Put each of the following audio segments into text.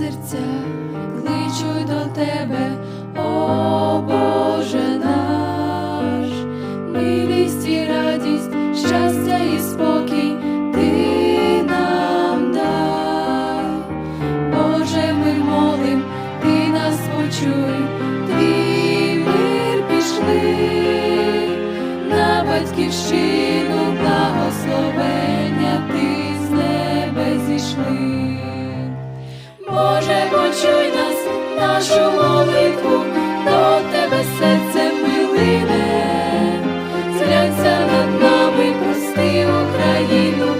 серця кличуть до тебе, о Боже наш, милість і радість, щастя і спокій ти нам дай, Боже, ми молим, ти нас почуй, твій мир пішли на батьківщину. нашу молитву, до тебе серце милине, зляться над нами, прости Україну,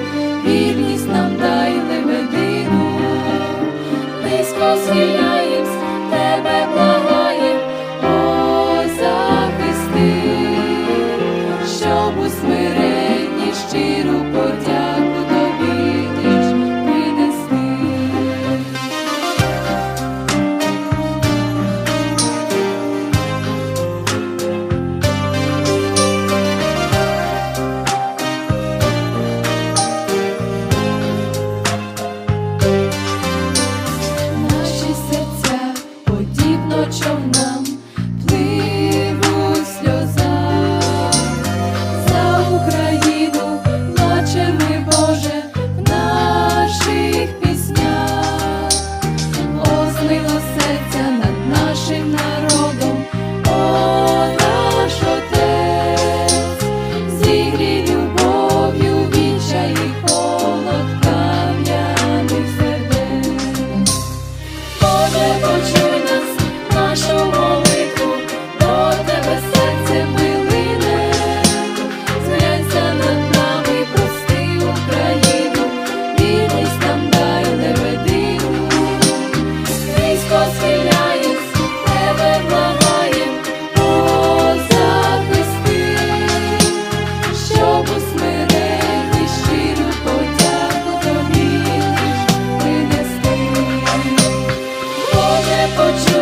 вірність нам дай лебедину, низько сіляй. for you.